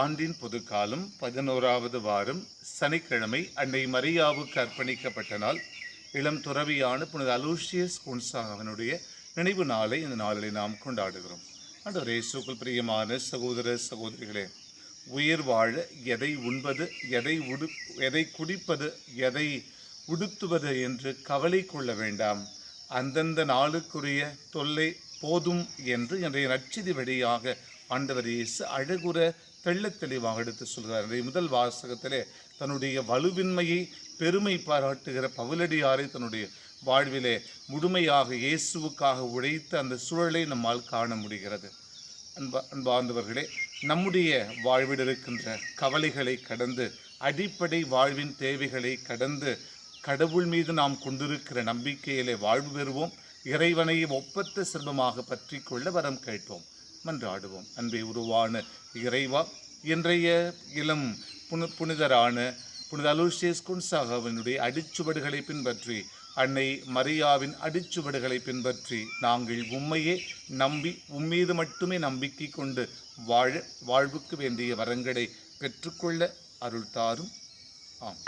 ஆண்டின் பொதுக்காலம் பதினோராவது வாரம் சனிக்கிழமை அன்னை மரியாவுக்கு அர்ப்பணிக்கப்பட்ட நாள் இளம் துறவியான புனித அலூஷியஸ் குன்சாகவனுடைய நினைவு நாளை இந்த நாளிலே நாம் கொண்டாடுகிறோம். ஆண்டவரே சூக்குள் பிரியமான சகோதர சகோதரிகளே உயிர் வாழ எதை உண்பது எதை உடு எதை குடிப்பது எதை உடுத்துவது என்று கவலை கொள்ள வேண்டாம். அந்தந்த நாளுக்குரிய தொல்லை போதும் என்று இன்றைய நற்செய்தி வழியாக ஆண்டவர் இயேசு அழகுற தெள்ளத் தெளிவாக எடுத்து சொல்கிறார். முதல் வாசகத்திலே தன்னுடைய வலுவின்மையை பெருமை பாராட்டுகிற பவுலடியாரை தன்னுடைய வாழ்விலே முழுமையாக இயேசுவுக்காக உழைத்த அந்த சூழலை நம்மால் காண முடிகிறது. அன்பா அன்பார்ந்தவர்களே நம்முடைய வாழ்வில் இருக்கின்ற கவலைகளை கடந்து அடிப்படை வாழ்வின் தேவைகளை கடந்து கடவுள் மீது நாம் கொண்டிருக்கிற நம்பிக்கையிலே வாழ்வு பெறுவோம். இறைவனை ஒப்பற்ற செல்வமாக பற்றி கொள்ள வரம் கேட்போம். மன்றாடுவோம். அன்பை உருவான இறைவா இன்றைய இளம் புனி புனிதரான புனித அலூசியஸ் குன்சாகவனுடைய அடிச்சுவடுகளை பின்பற்றி அன்னை மரியாவின் அடிச்சுவடுகளை பின்பற்றி நாங்கள் உண்மையே நம்பி உம்மீது மட்டுமே நம்பிக்கை கொண்டு வாழ வாழ்வுக்கு வேண்டிய வரங்களை பெற்றுக்கொள்ள அருள் தாரும் ஆம்.